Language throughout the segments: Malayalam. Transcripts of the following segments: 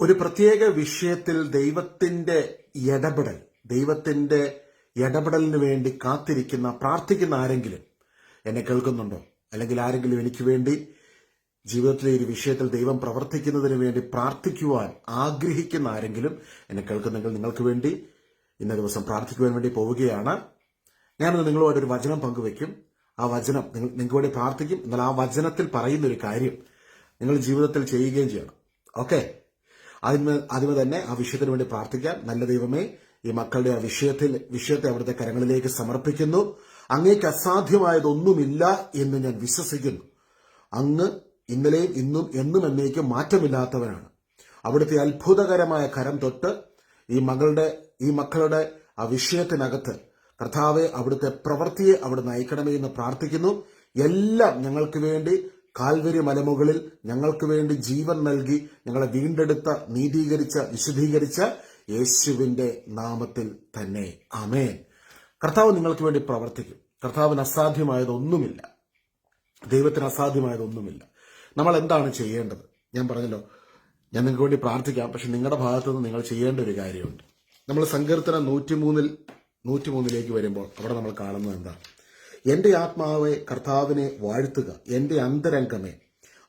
ഒരു പ്രത്യേക വിഷയത്തിൽ ദൈവത്തിന്റെ ഇടപെടൽ ദൈവത്തിന്റെ ഇടപെടലിന് വേണ്ടി കാത്തിരിക്കുന്ന പ്രാർത്ഥിക്കുന്ന ആരെങ്കിലും എന്നെ കേൾക്കുന്നുണ്ടോ? അല്ലെങ്കിൽ ആരെങ്കിലും എനിക്ക് വേണ്ടി ജീവിതത്തിലെ ഒരു വിഷയത്തിൽ ദൈവം പ്രവർത്തിക്കുന്നതിന് വേണ്ടി പ്രാർത്ഥിക്കുവാൻ ആഗ്രഹിക്കുന്ന ആരെങ്കിലും എന്നെ കേൾക്കുന്നെങ്കിൽ നിങ്ങൾക്ക് വേണ്ടി ഇന്ന ദിവസം പ്രാർത്ഥിക്കുവാൻ വേണ്ടി പോവുകയാണ്. ഞാനത് നിങ്ങളുമായിട്ട് ഒരു വചനം പങ്കുവെക്കും ആ വചനം നിങ്ങൾ നിങ്ങൾക്ക് വേണ്ടി പ്രാർത്ഥിക്കും. എന്നാൽ ആ വചനത്തിൽ പറയുന്ന ഒരു കാര്യം നിങ്ങൾ ജീവിതത്തിൽ ചെയ്യുകയും ചെയ്യണം. ഓക്കെ? അതിന് ആദ്യമേ തന്നെ ആ വിഷയത്തിന് വേണ്ടി പ്രാർത്ഥിക്കാം. നല്ല ദൈവമേ ഈ മക്കളുടെ ആ വിഷയത്തിൽ വിഷയത്തെ അവിടുത്തെ കരങ്ങളിലേക്ക് സമർപ്പിക്കുന്നു. അങ്ങേക്ക് അസാധ്യമായതൊന്നുമില്ല എന്ന് ഞാൻ വിശ്വസിക്കുന്നു. അങ്ങ് ഇന്നലെയും ഇന്നും എന്നും എന്നേക്കും മാറ്റമില്ലാത്തവനാണ്. അവിടുത്തെ അത്ഭുതകരമായ കരം തൊട്ട് ഈ മകളുടെ ഈ മക്കളുടെ ആ വിഷയത്തിനകത്ത് കർത്താവെ അവിടുത്തെ പ്രവൃത്തിയെ അവിടെ നയിക്കണമേ എന്ന് പ്രാർത്ഥിക്കുന്നു. എല്ലാം ഞങ്ങൾക്ക് വേണ്ടി കാൽവരി മലമുകളിൽ ഞങ്ങൾക്ക് വേണ്ടി ജീവൻ നൽകി ഞങ്ങളെ വീണ്ടെടുത്ത നീതീകരിച്ച വിശുദ്ധീകരിച്ച യേശുവിന്റെ നാമത്തിൽ തന്നെ. അമേൻ കർത്താവ് നിങ്ങൾക്ക് വേണ്ടി പ്രവർത്തിക്കും. കർത്താവിന് അസാധ്യമായതൊന്നുമില്ല. ദൈവത്തിന് അസാധ്യമായതൊന്നുമില്ല. നമ്മൾ എന്താണ് ചെയ്യേണ്ടത്? ഞാൻ പറഞ്ഞല്ലോ ഞാൻ നിങ്ങൾക്ക് വേണ്ടി പ്രാർത്ഥിക്കാം പക്ഷെ നിങ്ങളുടെ ഭാഗത്തു നിന്ന് നിങ്ങൾ ചെയ്യേണ്ട ഒരു കാര്യമുണ്ട്. നമ്മൾ സങ്കീർത്തനം നൂറ്റിമൂന്നിൽ നൂറ്റിമൂന്നിലേക്ക് വരുമ്പോൾ അവിടെ നമ്മൾ കാണുന്നത് എന്താണ് എന്റെ ആത്മാവെ കർത്താവിനെ വാഴ്ത്തുക. എന്റെ അന്തരംഗമേ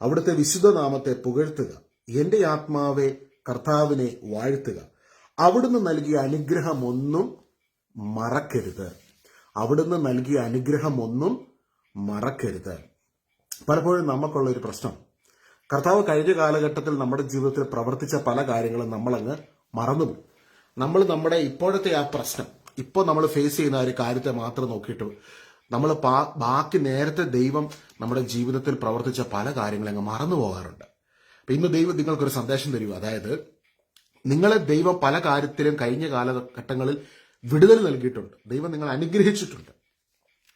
അവിടുത്തെ വിശുദ്ധ നാമത്തെ പുകഴ്ത്തുക. എന്റെ ആത്മാവെ കർത്താവിനെ വാഴ്ത്തുക. അവിടുന്ന് നൽകിയ അനുഗ്രഹമൊന്നും മറക്കരുത്. അവിടുന്ന് നൽകിയ അനുഗ്രഹമൊന്നും മറക്കരുത്. പലപ്പോഴും നമുക്കുള്ള ഒരു പ്രശ്നം. കർത്താവ് കഴിഞ്ഞ കാലഘട്ടത്തിൽ നമ്മുടെ ജീവിതത്തിൽ പ്രവർത്തിച്ച പല കാര്യങ്ങളും നമ്മളങ്ങ് മറന്നുപോയി. നമ്മൾ നമ്മുടെ ഇപ്പോഴത്തെ ആ പ്രശ്നം ഇപ്പോൾ നമ്മൾ ഫേസ് ചെയ്യുന്ന ഒരു കാര്യത്തെ മാത്രം നോക്കിയിട്ട് നമ്മൾ ബാക്കി നേരത്തെ ദൈവം നമ്മുടെ ജീവിതത്തിൽ പ്രവർത്തിച്ച പല കാര്യങ്ങളും അങ്ങ് മറന്നു പോകാറുണ്ട്. അപ്പൊ ഇന്ന് ദൈവം നിങ്ങൾക്കൊരു സന്ദേശം തരൂ അതായത് നിങ്ങളെ ദൈവം പല കാര്യത്തിലും കഴിഞ്ഞ കാലഘട്ടങ്ങളിൽ വിടുതൽ നൽകിയിട്ടുണ്ട്. ദൈവം നിങ്ങളെ അനുഗ്രഹിച്ചിട്ടുണ്ട്.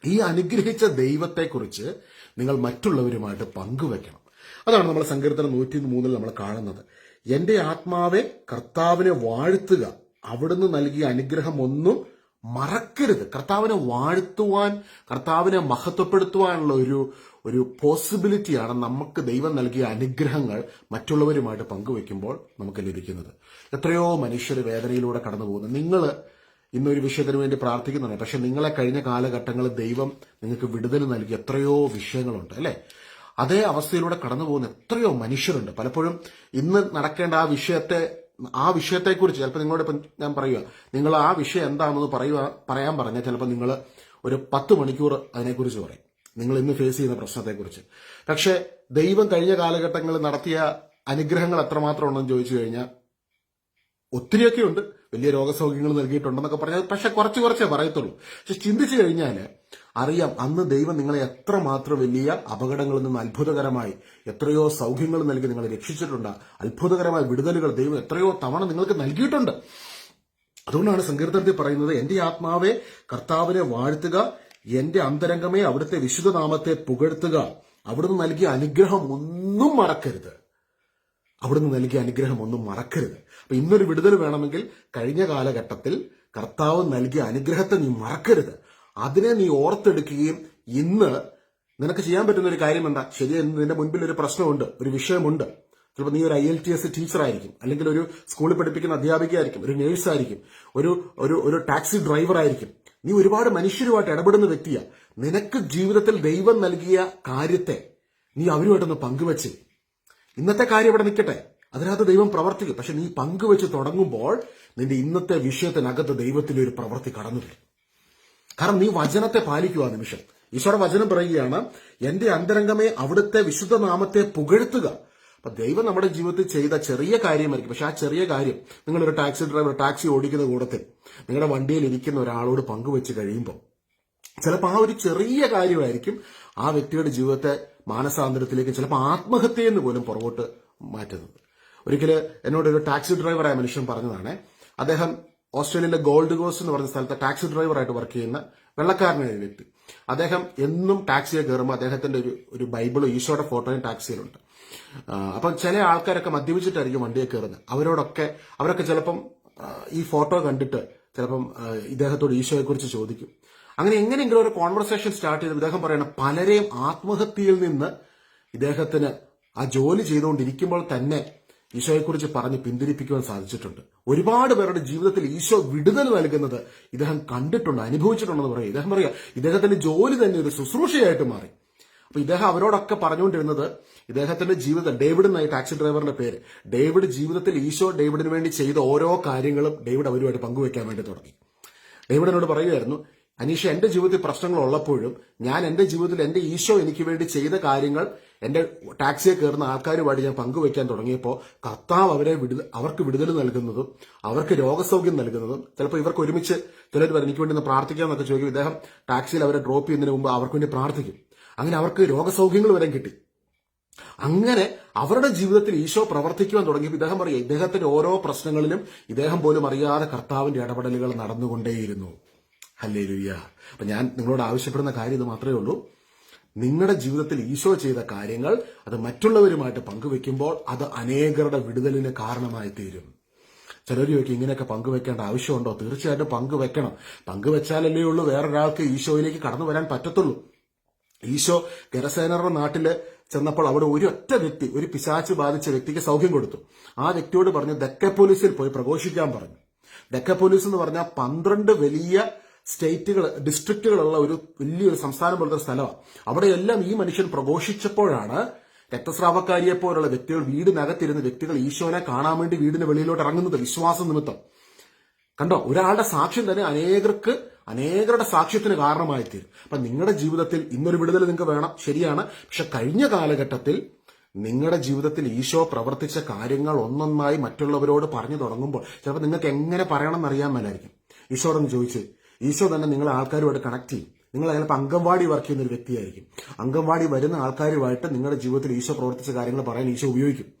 ഈ അനുഗ്രഹിച്ച ദൈവത്തെക്കുറിച്ച് നിങ്ങൾ മറ്റുള്ളവരുമായിട്ട് പങ്കുവെക്കണം. അതാണ് നമ്മൾ സങ്കീർത്തനം നൂറ്റി മൂന്നിൽ നമ്മൾ കാണുന്നത്. എന്റെ ആത്മാവെ കർത്താവിനെ വാഴ്ത്തുക. അവിടുന്ന് നൽകിയ അനുഗ്രഹം ഒന്നും മറക്കരുത്. കർത്താവിനെ വാഴ്ത്തുവാൻ കർത്താവിനെ മഹത്വപ്പെടുത്തുവാനുള്ള ഒരു ഒരു പോസിബിലിറ്റിയാണ് നമുക്ക് ദൈവം നൽകിയ അനുഗ്രഹങ്ങൾ മറ്റുള്ളവരുമായിട്ട് പങ്കുവെക്കുമ്പോൾ നമുക്ക് ലഭിക്കുന്നത്. എത്രയോ മനുഷ്യർ വേദനയിലൂടെ കടന്നു പോകുന്നു നിങ്ങൾ ഇന്നൊരു വിഷയത്തിന് വേണ്ടി പ്രാർത്ഥിക്കുന്നുണ്ട്. പക്ഷെ നിങ്ങളെ കഴിഞ്ഞ കാലഘട്ടങ്ങളിൽ ദൈവം നിങ്ങൾക്ക് വിടുതൽ നൽകി എത്രയോ വിഷയങ്ങളുണ്ട് അല്ലെ? അതേ അവസ്ഥയിലൂടെ കടന്നു പോകുന്ന എത്രയോ മനുഷ്യരുണ്ട്. പലപ്പോഴും ഇന്ന് നടക്കേണ്ട ആ വിഷയത്തെ ആ വിഷയത്തെക്കുറിച്ച് ചിലപ്പോൾ നിങ്ങളോട് ഇപ്പം ഞാൻ പറയുക നിങ്ങൾ ആ വിഷയം എന്താണെന്ന് പറയുക പറയാൻ പറഞ്ഞാൽ ചിലപ്പോൾ നിങ്ങൾ ഒരു പത്ത് മണിക്കൂർ അതിനെക്കുറിച്ച് പറയും. നിങ്ങൾ ഇന്ന് ഫേസ് ചെയ്യുന്ന പ്രശ്നത്തെക്കുറിച്ച്. പക്ഷേ ദൈവം കഴിഞ്ഞ കാലഘട്ടങ്ങളിൽ നടത്തിയ അനുഗ്രഹങ്ങൾ എത്രമാത്രം ഉണ്ടെന്ന് ചോദിച്ചു കഴിഞ്ഞാൽ ഒത്തിരിയൊക്കെ ഉണ്ട് വലിയ രോഗസൗഖ്യങ്ങൾ നൽകിയിട്ടുണ്ടെന്നൊക്കെ പറഞ്ഞാൽ പക്ഷെ കുറച്ച് കുറച്ചേ പറയത്തുള്ളൂ. പക്ഷെ ചിന്തിച്ചു കഴിഞ്ഞാൽ അറിയാം അന്ന് ദൈവം നിങ്ങളെ എത്ര മാത്രം വലിയ അപകടങ്ങളിൽ നിന്ന് അത്ഭുതകരമായി എത്രയോ സൗഖ്യങ്ങൾ നൽകി നിങ്ങളെ രക്ഷിച്ചിട്ടുണ്ട്. അത്ഭുതകരമായ വിടുതലുകൾ ദൈവം എത്രയോ തവണ നിങ്ങൾക്ക് നൽകിയിട്ടുണ്ട്. അതുകൊണ്ടാണ് സങ്കീർത്തനത്തിൽ പറയുന്നത് എന്റെ ആത്മാവെ കർത്താവിനെ വാഴ്ത്തുക എന്റെ അന്തരംഗമേ അവിടുത്തെ വിശുദ്ധനാമത്തെ പുകഴ്ത്തുക. അവിടുന്ന് നൽകിയ അനുഗ്രഹം ഒന്നും മറക്കരുത്. അവിടുന്ന് നൽകിയ അനുഗ്രഹം ഒന്നും മറക്കരുത്. അപ്പൊ ഇന്നൊരു വിടുതൽ വേണമെങ്കിൽ കഴിഞ്ഞ കാലഘട്ടത്തിൽ കർത്താവ് നൽകിയ അനുഗ്രഹത്തെ നീ മറക്കരുത്. അതിനെ നീ ഓർത്തെടുക്കുകയും ഇന്ന് നിനക്ക് ചെയ്യാൻ പറ്റുന്ന ഒരു കാര്യം എന്താ ശരി നിന്റെ മുൻപിൽ ഒരു പ്രശ്നമുണ്ട് ഒരു വിഷയമുണ്ട്. ചിലപ്പോൾ നീ ഒരു I L T S teacher ആയിരിക്കും അല്ലെങ്കിൽ ഒരു സ്കൂളിൽ പഠിപ്പിക്കുന്ന അധ്യാപികയായിരിക്കും ഒരു നേഴ്സ് ആയിരിക്കും ഒരു ഒരു ഒരു ടാക്സി ഡ്രൈവർ ആയിരിക്കും നീ ഒരുപാട് മനുഷ്യരുമായിട്ട് ഇടപെടുന്ന വ്യക്തിയാ. നിനക്ക് ജീവിതത്തിൽ ദൈവം നൽകിയ കാര്യത്തെ നീ അവരുമായിട്ടൊന്ന് പങ്കുവെച്ച്. ഇന്നത്തെ കാര്യം ഇവിടെ നിൽക്കട്ടെ. അതിനകത്ത് ദൈവം പ്രവർത്തിക്കും. പക്ഷെ നീ പങ്കുവെച്ച് തുടങ്ങുമ്പോൾ നിന്റെ ഇന്നത്തെ വിഷയത്തിനകത്ത് ദൈവത്തിന്റെ ഒരു പ്രവൃത്തി കടന്നു വരും കാരണം നീ വചനത്തെ പാലിക്കുക നിമിഷം. ഈശോയുടെ വചനം പറയുകയാണ് എന്റെ അന്തരംഗമേ അവിടുത്തെ വിശുദ്ധ നാമത്തെ പുകഴ്ത്തുക. അപ്പൊ ദൈവം നമ്മുടെ ജീവിതത്തിൽ ചെയ്ത ചെറിയ കാര്യമായിരിക്കും. പക്ഷെ ആ ചെറിയ കാര്യം നിങ്ങളൊരു ടാക്സി ഡ്രൈവർ ടാക്സി ഓടിക്കുന്ന കൂടത്തിൽ നിങ്ങളുടെ വണ്ടിയിൽ ഇരിക്കുന്ന ഒരാളോട് പങ്കുവെച്ച് കഴിയുമ്പോൾ ചിലപ്പോൾ ആ ഒരു ചെറിയ കാര്യമായിരിക്കും ആ വ്യക്തിയുടെ ജീവിതത്തെ മാനസാന്തരത്തിലേക്ക് ചിലപ്പോൾ ആത്മഹത്യയെന്ന് പോലും പുറകോട്ട് മാറ്റുന്നത്. ഒരിക്കൽ എന്നോട് ഒരു ടാക്സി ഡ്രൈവറായ മനുഷ്യൻ പറഞ്ഞതാണ് അദ്ദേഹം ഓസ്ട്രേലിയയിലെ ഗോൾഡ് കോസ്റ്റ് എന്ന് പറഞ്ഞ സ്ഥലത്ത് ടാക്സി ഡ്രൈവറായിട്ട് വർക്ക് ചെയ്യുന്ന വെള്ളക്കാരനായ വ്യക്തി അദ്ദേഹം എന്നും ടാക്സിയെ കയറുമ്പോൾ അദ്ദേഹത്തിന്റെ ഒരു ഒരു ബൈബിളും ഈശോയുടെ ഫോട്ടോയും ടാക്സിയിലുണ്ട്. അപ്പം ചില ആൾക്കാരൊക്കെ മദ്യപിച്ചിട്ടായിരിക്കും വണ്ടിയെ കയറുന്നത്. അവരോടൊക്കെ അവരൊക്കെ ചിലപ്പം ഈ ഫോട്ടോ കണ്ടിട്ട് ചിലപ്പം ഇദ്ദേഹത്തോട് ഈശോയെക്കുറിച്ച് ചോദിക്കും. അങ്ങനെ എങ്ങനെയെങ്കിലും ഒരു കോൺവെർസേഷൻ സ്റ്റാർട്ട് ചെയ്ത് ഇദ്ദേഹം പറയണം പലരെയും ആത്മഹത്യയിൽ നിന്ന് ഇദ്ദേഹത്തിന് ആ ജോലി ചെയ്തുകൊണ്ടിരിക്കുമ്പോൾ തന്നെ ഈശോയെക്കുറിച്ച് പറഞ്ഞ് പിന്തിരിപ്പിക്കുവാൻ സാധിച്ചിട്ടുണ്ട്. ഒരുപാട് പേരുടെ ജീവിതത്തിൽ ഈശോ വിടുതൽ നൽകുന്നത് ഇദ്ദേഹം കണ്ടിട്ടുണ്ട് അനുഭവിച്ചിട്ടുണ്ടെന്ന് പറയും. ഇദ്ദേഹം പറയുക ഇദ്ദേഹത്തിന്റെ ജോലി തന്നെ ഒരു ശുശ്രൂഷയായിട്ട് മാറി. അപ്പൊ ഇദ്ദേഹം അവരോടൊക്കെ പറഞ്ഞുകൊണ്ടിരുന്നത് ഇദ്ദേഹത്തിന്റെ ജീവിതം ഡേവിഡ് എന്നായി ടാക്സി ഡ്രൈവറിന്റെ പേര് ഡേവിഡ് ജീവിതത്തിൽ ഈശോ ഡേവിഡിന് വേണ്ടി ചെയ്ത ഓരോ കാര്യങ്ങളും ഡേവിഡ് അവരുമായിട്ട് പങ്കുവെക്കാൻ വേണ്ടി തുടങ്ങി. ഡേവിഡിനോട് പറയുമായിരുന്നു അനീഷ എന്റെ ജീവിതത്തിൽ പ്രശ്നങ്ങൾ ഉള്ളപ്പോഴും ഞാൻ എന്റെ ജീവിതത്തിൽ എന്റെ ഈശോ എനിക്ക് വേണ്ടി ചെയ്ത കാര്യങ്ങൾ എന്റെ ടാക്സിയെ കയറുന്ന ആൾക്കാരുമായിട്ട് ഞാൻ പങ്കുവയ്ക്കാൻ തുടങ്ങിയപ്പോൾ കർത്താവ് അവരെ വിടുത അവർക്ക് വിടുതൽ നൽകുന്നതും അവർക്ക് രോഗസൗഖ്യം നൽകുന്നതും ചിലപ്പോൾ ഇവർക്ക് ഒരുമിച്ച് ചിലർ എനിക്ക് വേണ്ടി ഒന്ന് പ്രാർത്ഥിക്കാമെന്നൊക്കെ ചോദിക്കും. ഇദ്ദേഹം ടാക്സിയിൽ അവരെ ഡ്രോപ്പ് ചെയ്യുന്നതിന് മുമ്പ് അവർക്ക് വേണ്ടി പ്രാർത്ഥിക്കും. അങ്ങനെ അവർക്ക് രോഗസൗഖ്യങ്ങൾ വരെ കിട്ടി. അങ്ങനെ അവരുടെ ജീവിതത്തിൽ ഈശോ പ്രവർത്തിക്കുവാൻ തുടങ്ങിയപ്പോൾ ഇദ്ദേഹം പറയും ഇദ്ദേഹത്തിന്റെ ഓരോ പ്രശ്നങ്ങളിലും ഇദ്ദേഹം പോലും അറിയാതെ കർത്താവിന്റെ ഇടപെടലുകൾ നടന്നുകൊണ്ടേയിരുന്നു. അല്ലേ ലുയ്യ അപ്പൊ ഞാൻ നിങ്ങളോട് ആവശ്യപ്പെടുന്ന കാര്യം ഇത് മാത്രമേ ഉള്ളൂ. നിങ്ങളുടെ ജീവിതത്തിൽ ഈശോ ചെയ്ത കാര്യങ്ങൾ അത് മറ്റുള്ളവരുമായിട്ട് പങ്കുവെക്കുമ്പോൾ അത് അനേകരുടെ വിടുതലിന് കാരണമായി തീരും. ചിലർ ചോദിക്കും ഇങ്ങനെയൊക്കെ പങ്കുവെക്കേണ്ട ആവശ്യമുണ്ടോ? തീർച്ചയായിട്ടും പങ്കുവെക്കണം. പങ്കുവെച്ചാലല്ലേ ഉള്ളൂ വേറൊരാൾക്ക് ഈശോയിലേക്ക് കടന്നു വരാൻ പറ്റത്തുള്ളൂ. ഈശോ ഗരസേനരുടെ നാട്ടിൽ ചെന്നപ്പോൾ അവിടെ ഒരു ഒറ്റ വ്യക്തി ഒരു പിശാച്ച് ബാധിച്ച വ്യക്തിക്ക് സൗഖ്യം കൊടുത്തു. ആ വ്യക്തിയോട് പറഞ്ഞു ദക്ക പോലീസിൽ പോയി പ്രഘോഷിക്കാൻ പറഞ്ഞു. ദക്ക പോലീസ് എന്ന് പറഞ്ഞാൽ പന്ത്രണ്ട് വലിയ സ്റ്റേറ്റുകൾ ഡിസ്ട്രിക്റ്റുകളുള്ള ഒരു വലിയൊരു സംസ്ഥാനം പോലത്തെ സ്ഥലമാണ് അവിടെയെല്ലാം ഈ മനുഷ്യൻ പ്രഘോഷിച്ചപ്പോഴാണ് രക്തസ്രാവക്കാരിയെ പോലുള്ള വ്യക്തികൾ വീടിനകത്തിരുന്ന് വ്യക്തികൾ ഈശോനെ കാണാൻ വേണ്ടി വീടിന് വെളിയിലോട്ട് ഇറങ്ങുന്നത് വിശ്വാസം നിമിത്തം. കണ്ടോ? ഒരാളുടെ സാക്ഷ്യം തന്നെ അനേകർക്ക് അനേകരുടെ സാക്ഷ്യത്തിന് കാരണമായി തീരും അപ്പൊ നിങ്ങളുടെ ജീവിതത്തിൽ ഇന്നൊരു വിടുതൽ നിങ്ങൾക്ക് വേണം. ശരിയാണ്. പക്ഷെ കഴിഞ്ഞ കാലഘട്ടത്തിൽ നിങ്ങളുടെ ജീവിതത്തിൽ ഈശോ പ്രവർത്തിച്ച കാര്യങ്ങൾ ഒന്നൊന്നായി മറ്റുള്ളവരോട് പറഞ്ഞു തുടങ്ങുമ്പോൾ ചിലപ്പോൾ നിങ്ങൾക്ക് എങ്ങനെ പറയണം എന്നറിയാൻ മേലായിരിക്കും. ഈശോടൊന്ന് ചോദിച്ച് ഈശോ തന്നെ നിങ്ങൾ ആൾക്കാരുമായിട്ട് കണക്ട് ചെയ്യും. നിങ്ങൾ ചിലപ്പോൾ അംഗൻവാടി വർക്ക് ചെയ്യുന്ന ഒരു വ്യക്തിയായിരിക്കും. അംഗൻവാടി വരുന്ന ആൾക്കാരുമായിട്ട് നിങ്ങളുടെ ജീവിതത്തിൽ ഈശോ പ്രവർത്തിച്ച കാര്യങ്ങൾ പറയാൻ ഈശോ ഉപയോഗിക്കും.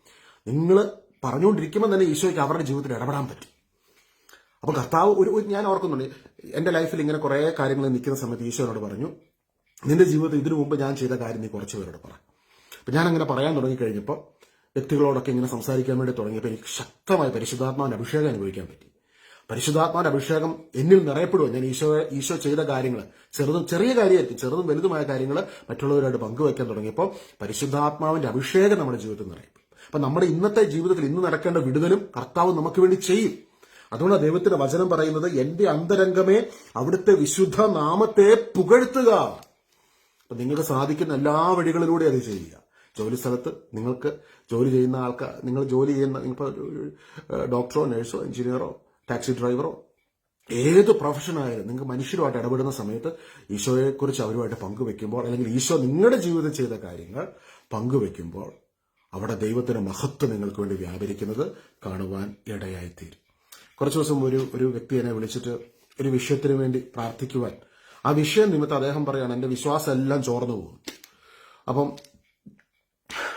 നിങ്ങൾ പറഞ്ഞുകൊണ്ടിരിക്കുമ്പോൾ തന്നെ ഈശോയ്ക്ക് അവരുടെ ജീവിതത്തിൽ ഇടപെടാൻ പറ്റും. അപ്പൊ കർത്താവ് ഒരു ഞാൻ ഓർക്കുന്നുണ്ട് എന്റെ ലൈഫിൽ ഇങ്ങനെ കുറെ കാര്യങ്ങൾ നിൽക്കുന്ന സമയത്ത് ഈശോനോട് പറഞ്ഞു നിന്റെ ജീവിതത്തിൽ ഇതിനു മുമ്പ് ഞാൻ ചെയ്ത കാര്യം നീ കുറച്ച് പേരോട് പറ. അപ്പൊ ഞാൻ അങ്ങനെ പറയാൻ തുടങ്ങി കഴിഞ്ഞപ്പോൾ വ്യക്തികളോടൊക്കെ ഇങ്ങനെ സംസാരിക്കാൻ വേണ്ടി തുടങ്ങിയപ്പോൾ എനിക്ക് ശക്തമായ പരിശുദ്ധാത്മാവിന്റെ അഭിഷേകം അനുഭവിക്കാൻ പറ്റി. പരിശുദ്ധാത്മാവിന്റെ അഭിഷേകം എന്നിൽ നിറയപ്പെടുക ഞാൻ ഈശോ ഈശോ ചെയ്ത കാര്യങ്ങൾ ചെറുതും ചെറിയ കാര്യമായിരിക്കും ചെറുതും വലുതുമായ കാര്യങ്ങൾ മറ്റുള്ളവരുമായിട്ട് പങ്കുവയ്ക്കാൻ തുടങ്ങിയപ്പോൾ പരിശുദ്ധാത്മാവിന്റെ അഭിഷേകം നമ്മുടെ ജീവിതത്തിൽ നിറയും അപ്പൊ നമ്മുടെ ഇന്നത്തെ ജീവിതത്തിൽ ഇന്ന് നടക്കേണ്ട വിടുതലും കർത്താവ് നമുക്ക് വേണ്ടി ചെയ്യും. അതുകൊണ്ട് ദൈവത്തിന്റെ വചനം പറയുന്നത് എന്റെ അന്തരംഗമേ അവിടുത്തെ വിശുദ്ധ നാമത്തെ പുകഴ്ത്തുക. അപ്പൊ നിങ്ങൾക്ക് സാധിക്കുന്ന എല്ലാ വഴികളിലൂടെ അത് ചെയ്യുക. ജോലി സ്ഥലത്ത് നിങ്ങൾക്ക് ജോലി ചെയ്യുന്ന ആൾക്കാർ നിങ്ങൾ ജോലി ചെയ്യുന്ന ഡോക്ടറോ നഴ്സോ എഞ്ചിനീയറോ ടാക്സി ഡ്രൈവറോ? ഏത് പ്രൊഫഷനായാലും നിങ്ങൾ മനുഷ്യരുമായിട്ട് ഇടപെടുന്ന സമയത്ത് ഈശോയെക്കുറിച്ച് അവരുമായിട്ട് പങ്കുവെക്കുമ്പോൾ അല്ലെങ്കിൽ ഈശോ നിങ്ങളുടെ ജീവിതത്തിൽ ചെയ്ത കാര്യങ്ങൾ പങ്കുവെക്കുമ്പോൾ അവിടെ ദൈവത്തിന്റെ മഹത്വം നിങ്ങൾക്ക് വേണ്ടി വ്യാപരിക്കുന്നത് കാണുവാൻ ഇടയായിത്തീരും. കുറച്ച് ദിവസം ഒരു ഒരു വ്യക്തി എന്നെ വിളിച്ചിട്ട് ഒരു വിഷയത്തിന് വേണ്ടി പ്രാർത്ഥിക്കുവാൻ. ആ വിഷയം നിമിത്തം അദ്ദേഹം പറയാണ് എന്റെ വിശ്വാസം എല്ലാം ചോർന്നു പോകും അപ്പം